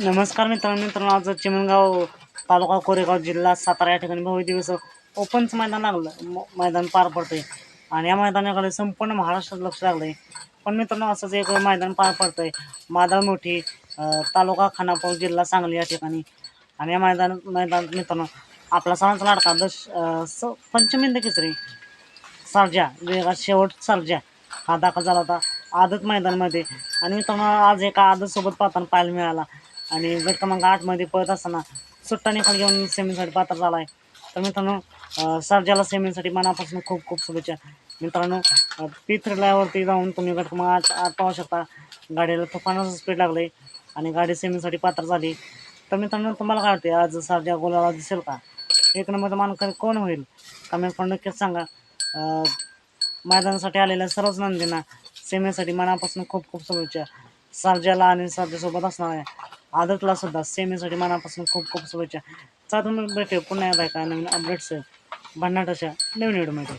नमस्कार मित्रांनो मित्रांनो आज चिमणगाव तालुका कोरेगाव जिल्हा सातारा या ठिकाणी भव्य दिवस ओपनचं मैदान लागलं. म- मैदान पार पडतंय. आणि या मैदानाकडे संपूर्ण महाराष्ट्रात लक्ष लागलंय. पण मित्रांनो असंच एक मैदान पार पडतंय. माधव मोठी तालुका खानापूर जिल्हा सांगली या ठिकाणी. आणि या मैदान मैदानात मित्रांनो आपला सणाचा लाडका दश स पंचमिंद केसरी. सर्जा वेगात शेवट सर्जा. हा दाखल झाला होता आदत मैदानमध्ये. आणि मित्रांनो आज एका आदत सोबत पाहताना पाहायला मिळाला. आणि गट क्रमांक आठमध्ये पळत असताना सुट्टा निकाल घेऊन सेमीसाठी पात्र झाला आहे तर मित्रांनो सर्जाला सेमीसाठी मनापासून खूप खूप शुभेच्छा. मित्रांनो पी थ्रीलावरती जाऊन तुम्ही गट क्रमांक आठ आठ पाहू शकता. गाडीला तुफानाचं स्पीड लागलं आहे आणि गाडी सेमीसाठी पात्र झाली. तर मित्रांनो तुम्हाला काय वाटते आज सर्जा गोलाला दिसेल का? एक नंबर मानकरी कोण होईल? कमेंट करून नक्कीच सांगा. मैदानासाठी आलेल्या सर्वच नंदींना सेमीसाठी मनापासून खूप खूप शुभेच्छा. सर्जाला आणि सर्जासोबत असणार आहे आदतला सुद्धा सेमीसाठी मनापासून खूप खूप शुभेच्छा. चला तुम्ही भेटू पुन्हा एकदा एका नवीन अपडेट्स भन्नाट अशा नवीन व्हिडिओमध्ये